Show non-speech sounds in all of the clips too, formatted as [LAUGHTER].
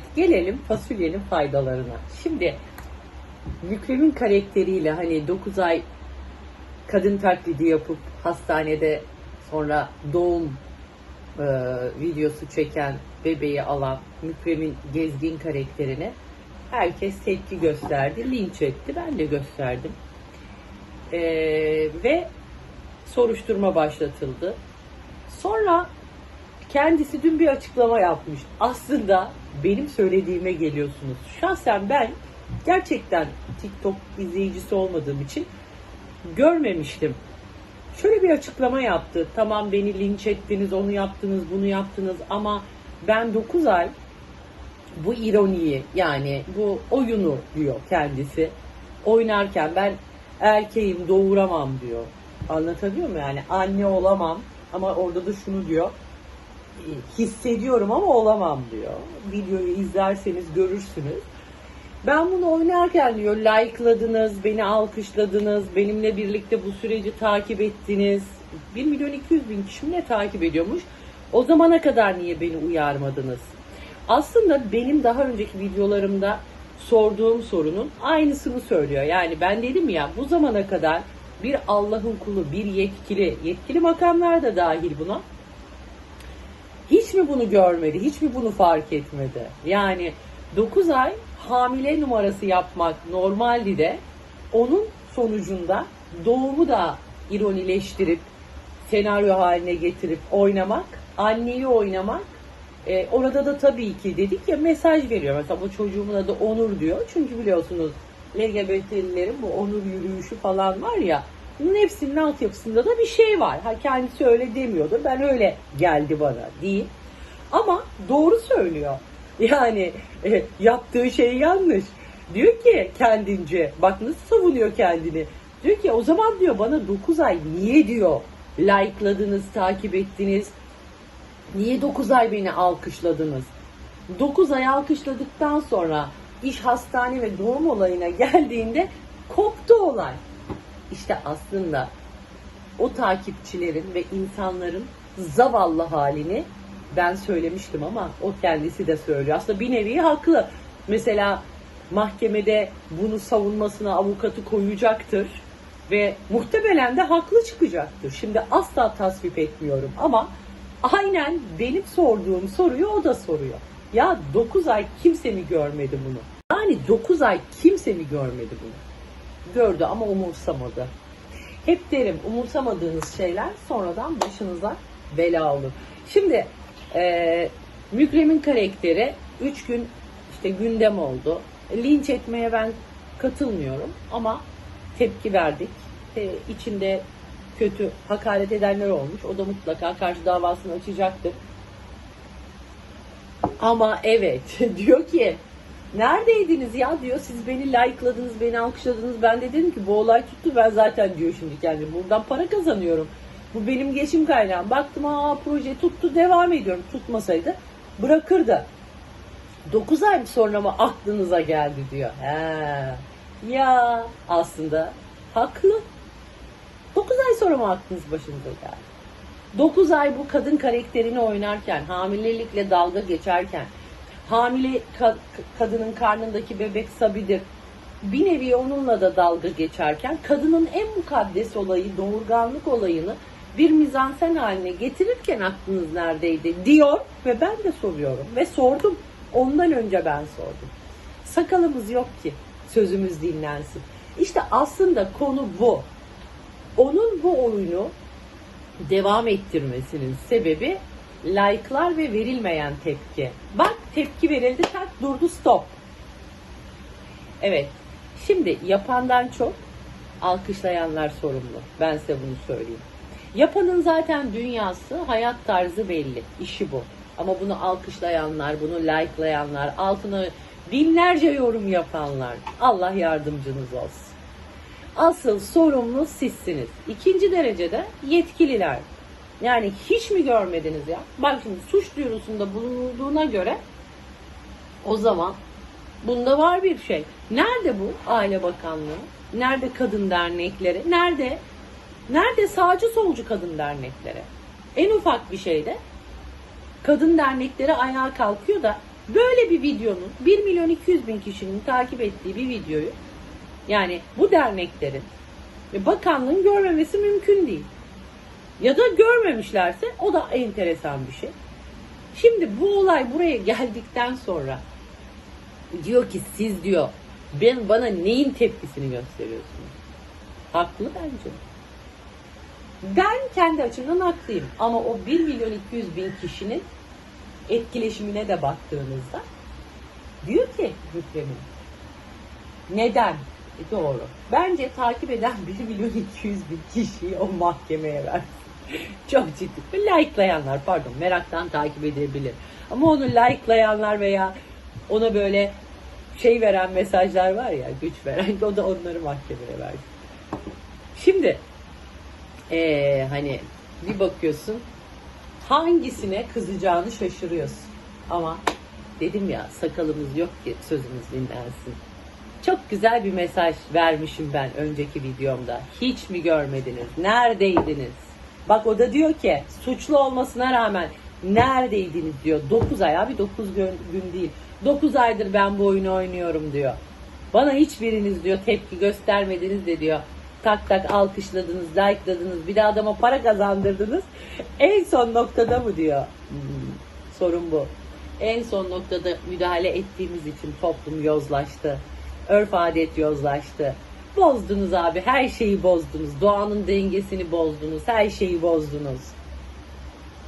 Evet gelelim fasulyenin faydalarına. Şimdi Mükremin karakteriyle hani 9 ay kadın taklidi yapıp hastanede sonra doğum e, videosu çeken bebeği alan Mükremin gezgin karakterine herkes tepki gösterdi, linç etti. Ben de gösterdim. E, ve soruşturma başlatıldı. Sonra kendisi dün bir açıklama yapmış. Aslında benim söylediğime geliyorsunuz. Şahsen ben gerçekten TikTok izleyicisi olmadığım için görmemiştim. Şöyle bir açıklama yaptı. Tamam beni linç ettiniz, onu yaptınız, bunu yaptınız ama ben 9 ay bu ironiyi yani bu oyunu diyor kendisi oynarken ben erkeğim doğuramam diyor. Anlatabiliyor muyum yani anne olamam ama orada da şunu diyor hissediyorum ama olamam diyor. Videoyu izlerseniz görürsünüz. Ben bunu oynarken diyor like'ladınız, beni alkışladınız, benimle birlikte bu süreci takip ettiniz. 1 milyon 200 bin kişi ne takip ediyormuş? O zamana kadar niye beni uyarmadınız? Aslında benim daha önceki videolarımda sorduğum sorunun aynısını söylüyor. Yani ben dedim ya bu zamana kadar bir Allah'ın kulu, bir yetkili, yetkili makamlar da dahil buna mi bunu görmedi? Hiç mi bunu fark etmedi? Yani 9 ay hamile numarası yapmak normaldi de onun sonucunda doğumu da ironileştirip senaryo haline getirip oynamak, anneyi oynamak e, orada da tabii ki dedik ya mesaj veriyor. Mesela bu çocuğumun adı Onur diyor. Çünkü biliyorsunuz LGBT'lilerin bu onur yürüyüşü falan var ya bunun hepsinin altyapısında da bir şey var. Ha kendisi öyle demiyordu. Ben öyle geldi bana değil. Ama doğru söylüyor. Yani e, yaptığı şey yanlış. Diyor ki kendince bak nasıl savunuyor kendini. Diyor ki o zaman diyor bana 9 ay niye diyor like'ladınız, takip ettiniz. Niye 9 ay beni alkışladınız? 9 ay alkışladıktan sonra iş hastane ve doğum olayına geldiğinde koptu olay. İşte aslında o takipçilerin ve insanların zavallı halini ben söylemiştim ama o kendisi de söylüyor. Aslında bir nevi haklı. Mesela mahkemede bunu savunmasına avukatı koyacaktır ve muhtemelen de haklı çıkacaktır. Şimdi asla tasvip etmiyorum ama aynen benim sorduğum soruyu o da soruyor. Ya 9 ay kimse mi görmedi bunu? Yani 9 ay kimse mi görmedi bunu? Gördü ama umursamadı. Hep derim umursamadığınız şeyler sonradan başınıza bela olur. Şimdi e, Mükrem'in karakteri 3 gün işte gündem oldu. Linç etmeye ben katılmıyorum ama tepki verdik. E, içinde kötü hakaret edenler olmuş. O da mutlaka karşı davasını açacaktır. Ama evet [LAUGHS] diyor ki neredeydiniz ya diyor siz beni like'ladınız beni alkışladınız ben de dedim ki bu olay tuttu ben zaten diyor şimdi kendim buradan para kazanıyorum bu benim geçim kaynağım. Baktım aa proje tuttu devam ediyorum. Tutmasaydı bırakırdı. 9 ay sonra mı aklınıza geldi diyor. He. Ya aslında haklı. 9 ay sonra mı aklınız başınıza geldi? 9 ay bu kadın karakterini oynarken, hamilelikle dalga geçerken, hamile ka- kadının karnındaki bebek Sabi'dir. Bir nevi onunla da dalga geçerken kadının en mukaddes olayı, doğurganlık olayını bir mizansen haline getirirken aklınız neredeydi diyor ve ben de soruyorum ve sordum. Ondan önce ben sordum. Sakalımız yok ki sözümüz dinlensin. İşte aslında konu bu. Onun bu oyunu devam ettirmesinin sebebi like'lar ve verilmeyen tepki. Bak tepki verildi tak durdu stop. Evet. Şimdi yapandan çok alkışlayanlar sorumlu. Ben size bunu söyleyeyim. Yapanın zaten dünyası, hayat tarzı belli. İşi bu. Ama bunu alkışlayanlar, bunu like'layanlar, altına binlerce yorum yapanlar. Allah yardımcınız olsun. Asıl sorumlu sizsiniz. İkinci derecede yetkililer. Yani hiç mi görmediniz ya? Bak şimdi suç duyurusunda bulunduğuna göre o zaman bunda var bir şey. Nerede bu Aile Bakanlığı? Nerede kadın dernekleri? Nerede? Nerede sağcı solcu kadın dernekleri? En ufak bir şeyde kadın dernekleri ayağa kalkıyor da Böyle bir videonun 1 milyon 200 bin kişinin takip ettiği bir videoyu yani bu derneklerin ve bakanlığın görmemesi mümkün değil. Ya da görmemişlerse o da enteresan bir şey. Şimdi bu olay buraya geldikten sonra diyor ki siz diyor ben bana neyin tepkisini gösteriyorsunuz? Haklı bence. Ben kendi açımdan haklıyım. Ama o 1 milyon 200 bin kişinin etkileşimine de baktığınızda diyor ki Hükremin neden? E doğru. Bence takip eden [LAUGHS] 1 milyon 200 bin kişiyi o mahkemeye versin. Çok ciddi. Like'layanlar pardon meraktan takip edebilir. Ama onu like'layanlar veya ona böyle şey veren mesajlar var ya güç veren [LAUGHS] o da onları mahkemeye versin. Şimdi ee, hani bir bakıyorsun hangisine kızacağını şaşırıyorsun. Ama dedim ya sakalımız yok ki sözümüz dinlensin. Çok güzel bir mesaj vermişim ben önceki videomda. Hiç mi görmediniz? Neredeydiniz? Bak o da diyor ki suçlu olmasına rağmen neredeydiniz diyor. 9 ay abi 9 gün değil. 9 aydır ben bu oyunu oynuyorum diyor. Bana hiçbiriniz diyor tepki göstermediniz de diyor. Tak tak alkışladınız, like'ladınız, bir de adama para kazandırdınız. En son noktada mı diyor. Hmm, sorun bu. En son noktada müdahale ettiğimiz için toplum yozlaştı. Örf adet yozlaştı. Bozdunuz abi, her şeyi bozdunuz. Doğanın dengesini bozdunuz, her şeyi bozdunuz.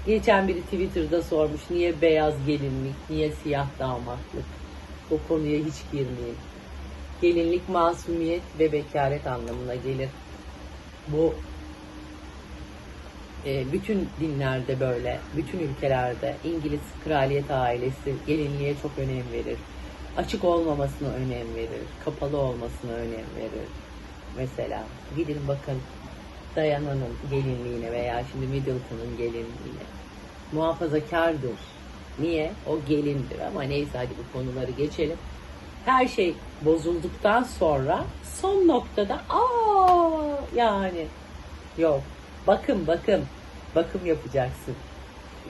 Geçen biri Twitter'da sormuş niye beyaz gelinlik, niye siyah damatlık? O konuya hiç girmeyeyim. Gelinlik masumiyet ve bekaret anlamına gelir. Bu e, bütün dinlerde böyle, bütün ülkelerde İngiliz kraliyet ailesi gelinliğe çok önem verir. Açık olmamasına önem verir, kapalı olmasına önem verir. Mesela gidin bakın Diana'nın gelinliğine veya şimdi Middleton'ın gelinliğine. Muhafazakardır. Niye? O gelindir ama neyse hadi bu konuları geçelim. Her şey bozulduktan sonra son noktada aa yani yok. Bakım bakım. Bakım yapacaksın.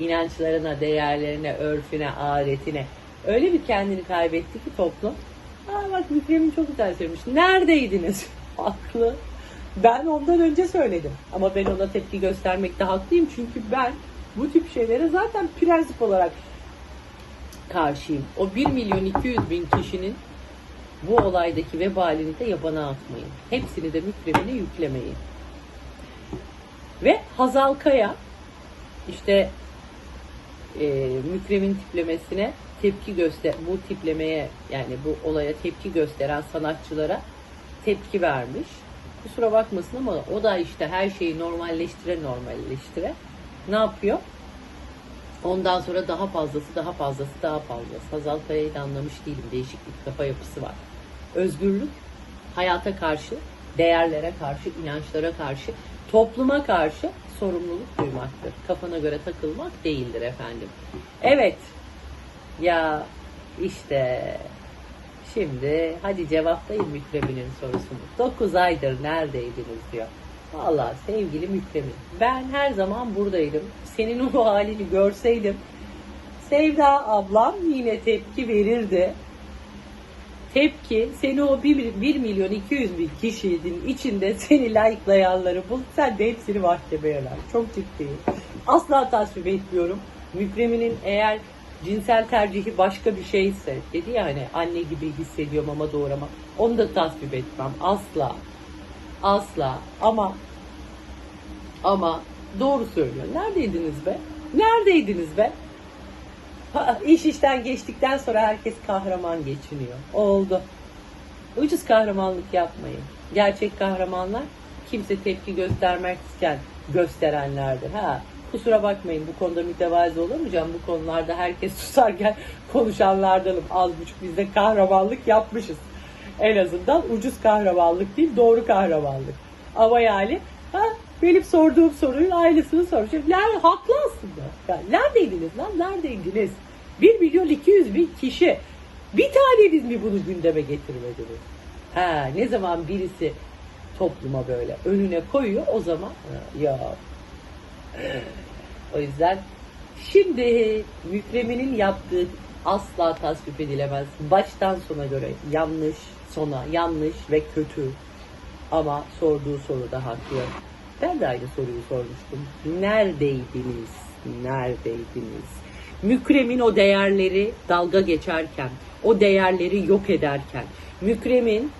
İnançlarına, değerlerine, örfüne, adetine. Öyle bir kendini kaybetti ki toplum. Aa bak Mükremin çok güzel söylemiş. Neredeydiniz? [LAUGHS] Haklı. Ben ondan önce söyledim. Ama ben ona tepki göstermekte haklıyım. Çünkü ben bu tip şeylere zaten prensip olarak karşıyım. O 1 milyon 200 bin kişinin bu olaydaki vebalini de yabana atmayın. Hepsini de mükremine yüklemeyin. Ve Hazal Kaya işte e, mükremin tiplemesine tepki göster bu tiplemeye yani bu olaya tepki gösteren sanatçılara tepki vermiş. Kusura bakmasın ama o da işte her şeyi normalleştire normalleştire ne yapıyor? Ondan sonra daha fazlası, daha fazlası, daha fazlası. Hazal Kaya'yı da anlamış değilim. Değişik bir kafa yapısı var. Özgürlük, hayata karşı, değerlere karşı, inançlara karşı, topluma karşı sorumluluk duymaktır. Kafana göre takılmak değildir efendim. Evet. Ya işte şimdi hadi cevaplayın Mükremin'in sorusunu. 9 aydır neredeydiniz diyor. Vallahi sevgili Mükremin ben her zaman buradaydım. Senin o halini görseydim Sevda ablam yine tepki verirdi. Tepki seni o 1, 1 milyon 200 bin kişinin içinde seni like'layanları bul. Sen de hepsini mahkemeye ver. Çok ciddiyim. Asla tasvip etmiyorum. Mükreminin eğer cinsel tercihi başka bir şeyse dedi ya hani anne gibi hissediyorum ama doğuramam. Onu da tasvip etmem. Asla. Asla. Ama ama doğru söylüyor. Neredeydiniz be? Neredeydiniz be? [LAUGHS] İş işten geçtikten sonra herkes kahraman geçiniyor. Oldu. Ucuz kahramanlık yapmayın. Gerçek kahramanlar kimse tepki göstermezken gösterenlerdir. Ha, kusura bakmayın bu konuda mütevazı olamayacağım. Bu konularda herkes [LAUGHS] susarken konuşanlardanım. Az buçuk biz de kahramanlık yapmışız. En azından ucuz kahramanlık değil doğru kahramanlık. Ama yani ha, benim sorduğum sorunun aynısını sormuş. Yani haklı aslında. Yani neredeydiniz lan? Neredeydiniz? 1 milyon 200 bin kişi. Bir taneniz mi bunu gündeme getirmediniz? Ha, ne zaman birisi topluma böyle önüne koyuyor o zaman ya o yüzden şimdi Mükremin'in yaptığı asla tasvip edilemez. Baştan sona göre yanlış, sona yanlış ve kötü. Ama sorduğu soruda haklı. Ben de aynı soruyu sormuştum. Neredeydiniz? Neredeydiniz? Mükremin o değerleri dalga geçerken, o değerleri yok ederken, Mükremin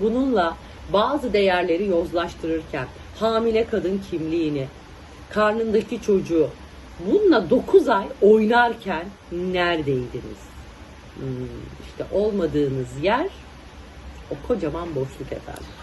bununla, bazı değerleri yozlaştırırken, hamile kadın kimliğini, karnındaki çocuğu bununla 9 ay oynarken neredeydiniz? Hmm, işte olmadığınız yer o kocaman boşluk efendim.